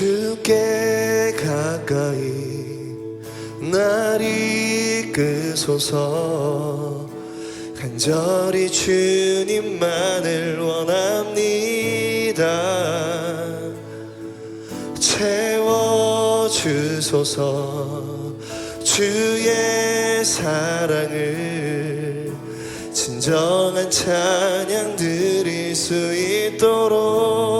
주께 가까이 날 이끄소서. 간절히 주님만을 원합니다. 채워주소서. 주의 사랑을 진정한 찬양 드릴 수 있도록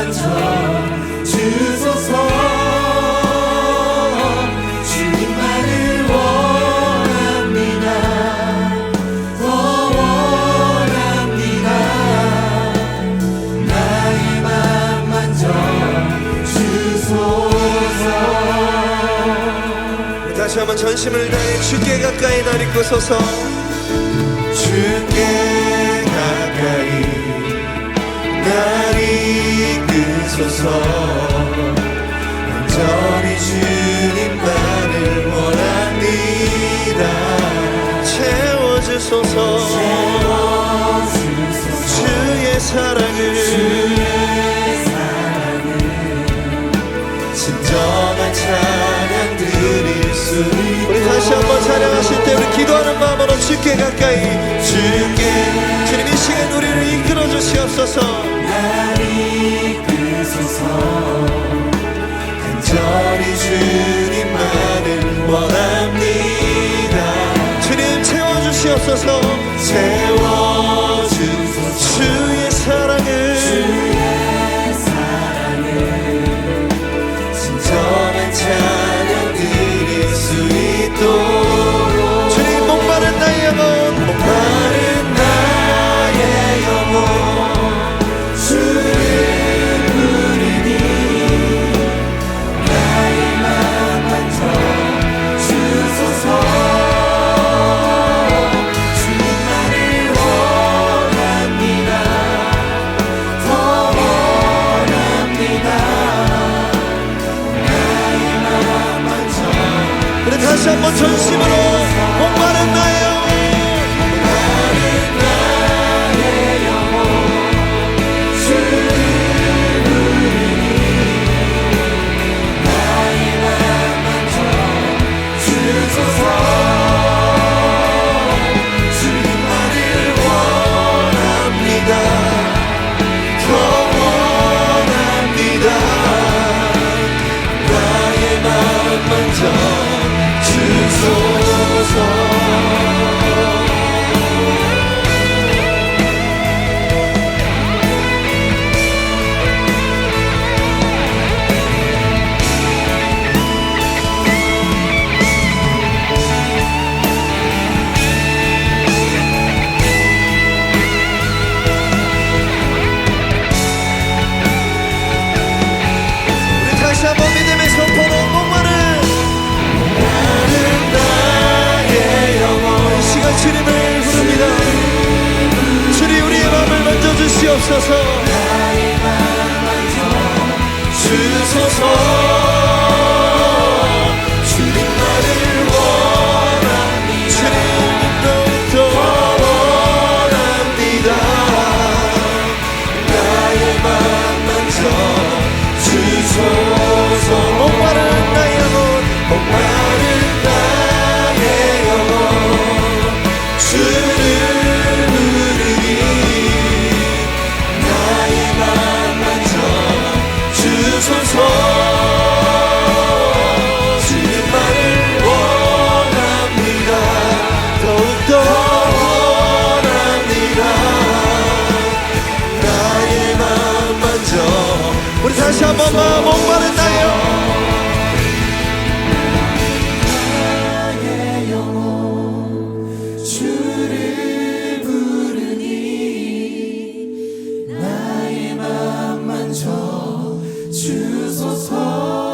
만져 주소서. 다시 한번 전심을 다해 주께 가까이 날 이끄소서 주 이끄소서 간절히 주님만을 원합니다. 채워주소서. 주의 사랑을. 진정한 찬양 드릴 수 우리 다시 한번 찬양하실 때 우리 기도하는 마음으로 주께 가까이. 주께 주님 이 시간 우리를 이끌어 주시옵소서 날 이끄소서 간절히 주님만을 원합니다. 주님 채워주시옵소서 전심으 주시옵소서 남아 목마른 나의 영혼 주를 부르니 나의 맘만 져 주소서.